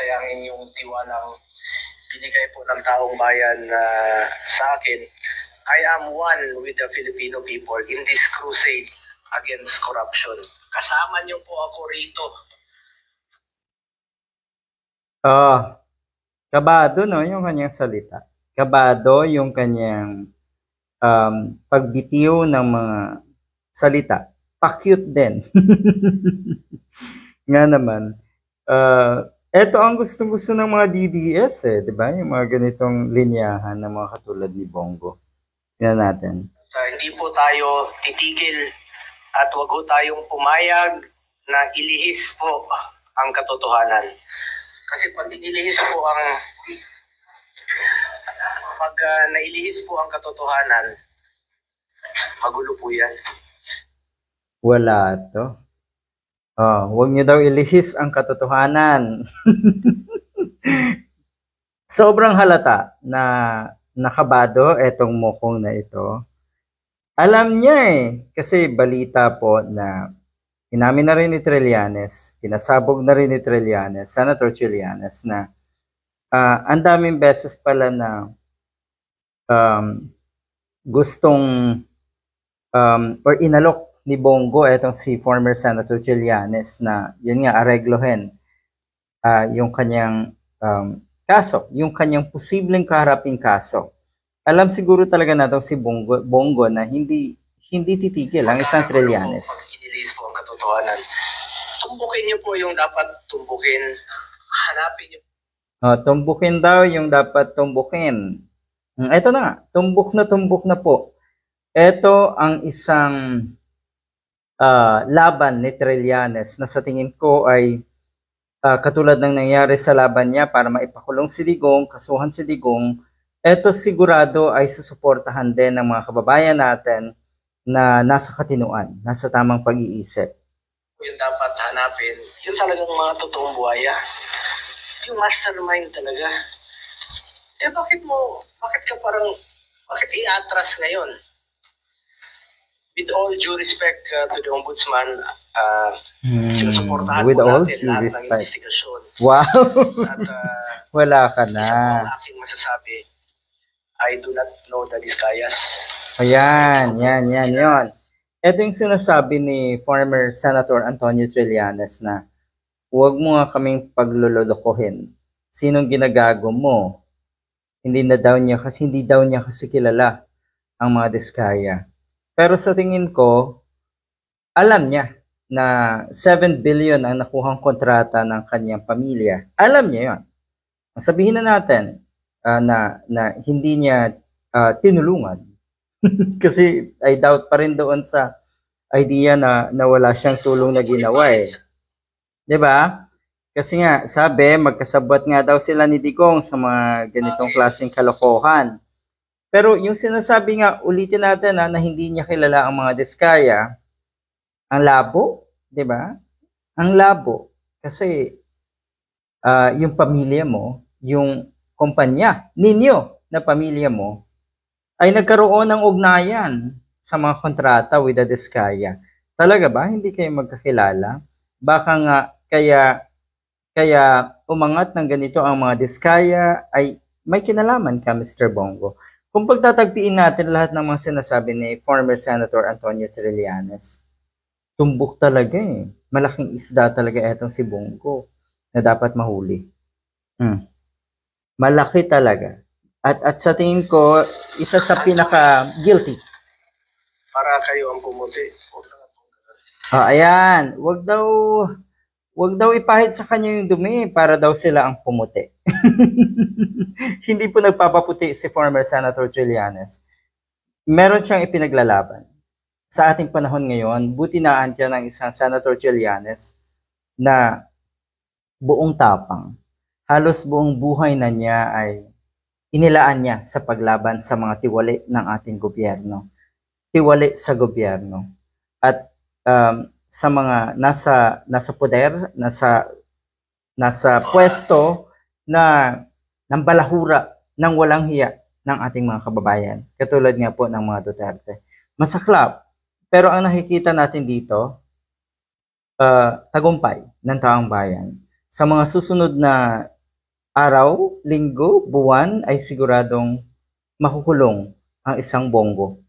sayangin yung tiwalang binigay po ng taong bayan na sa akin. I am one with the Filipino people in this crusade against corruption. Kasama niyo po ako rito. Ah, kabado no yung kanyang salita. Kabado yung kanyang um, pagbitiw ng mga salita. Pa-cute din. Nga naman. Uh, eto ang gustong-gusto ng mga DDS eh, di ba? Yung mga ganitong linyahan ng mga katulad ni Bongo. Tingnan natin. Uh, hindi po tayo titigil at wag ho tayong pumayag na ilihis po ang katotohanan. Kasi pag inilihis po ang pag uh, nailihis po ang katotohanan, magulo po yan. Wala to. Oh, huwag niyo daw ilihis ang katotohanan. Sobrang halata na nakabado etong mukong na ito. Alam niya eh, kasi balita po na inamin na rin ni Trillanes, pinasabog na rin ni Trillanes, Senator Trillanes na ah, ang daming beses pala na um, gustong um, or inalok ni Bongo etong si former Senator Trillanes na yun nga areglohin ah, yung kanyang um, kaso, yung kanyang posibleng kaharaping kaso. Alam siguro talaga na daw si Bongo, Bongo na hindi hindi titigil ang isang Trillanes. Pag inilihis po ang katotohanan, tumbukin niyo po yung dapat tumbukin. Hanapin niyo Oh, tumbukin daw yung dapat tumbukin. Hmm, Ito na nga, tumbok na tumbok na po. Ito ang isang ah, laban ni Trillanes na sa tingin ko ay ah, katulad ng nangyari sa laban niya para maipakulong si Digong, kasuhan si Digong, ito sigurado ay susuportahan din ng mga kababayan natin na nasa katinuan, nasa tamang pag-iisip. yung dapat hanapin. Yung talagang mga totoong buhaya. Yung mastermind talaga. Eh bakit mo, bakit ka parang, bakit i-atras ngayon? With all due respect uh, to the ombudsman, uh, sinusuportahan with po all natin due lahat ng respect. investigasyon. Wow, At uh, wala ka isa po na. ang aking masasabi, I do not know the Discayas. Ayan, yan, yan, yan. Ito yung sinasabi ni former Senator Antonio Trillanes na huwag mo nga kaming paglulolokohin. Sinong ginagago mo? Hindi na daw niya kasi hindi daw niya kasi kilala ang mga diskaya. Pero sa tingin ko, alam niya na 7 billion ang nakuhang kontrata ng kanyang pamilya. Alam niya yon. Sabihin na natin ah, na, na hindi niya ah, tinulungan kasi I doubt pa rin doon sa idea na, na wala siyang tulong na ginawa eh. ba? Kasi nga, sabi, magkasabot nga daw sila ni Digong sa mga ganitong klaseng kalokohan. Pero yung sinasabi nga, ulitin natin ha, na hindi niya kilala ang mga diskaya, ang labo, 'di ba? Ang labo. Kasi ah, yung pamilya mo, yung kumpanya ninyo na pamilya mo, ay nagkaroon ng ugnayan sa mga kontrata with the Diskaya. Talaga ba? Hindi kayo magkakilala? Baka nga kaya kaya umangat ng ganito ang mga Diskaya ay may kinalaman ka, Mr. Bongo. Kung pagtatagpiin natin lahat ng mga sinasabi ni former Senator Antonio Trillanes, tumbok talaga eh. Malaking isda talaga etong si Bongo na dapat mahuli. Hmm. Malaki talaga. At at sa tingin ko, isa sa pinaka guilty. Para kayo ang pumuti. Ah, ayan, wag daw wag daw ipahid sa kanya yung dumi para daw sila ang pumuti. Hindi po nagpapaputi si former Senator Trillanes. Meron siyang ipinaglalaban. Sa ating panahon ngayon, buti na andyan ng isang Senator Trillanes na buong tapang. Halos buong buhay na niya ay inilaan niya sa paglaban sa mga tiwali ng ating gobyerno. Tiwali sa gobyerno. At um, sa mga nasa nasa poder, nasa nasa pwesto na ng balahura ng walang hiya ng ating mga kababayan. Katulad nga po ng mga Duterte. Masaklap. Pero ang nakikita natin dito, uh, tagumpay ng taong bayan. sa mga susunod na araw, linggo, buwan ay siguradong makukulong ang isang bongo.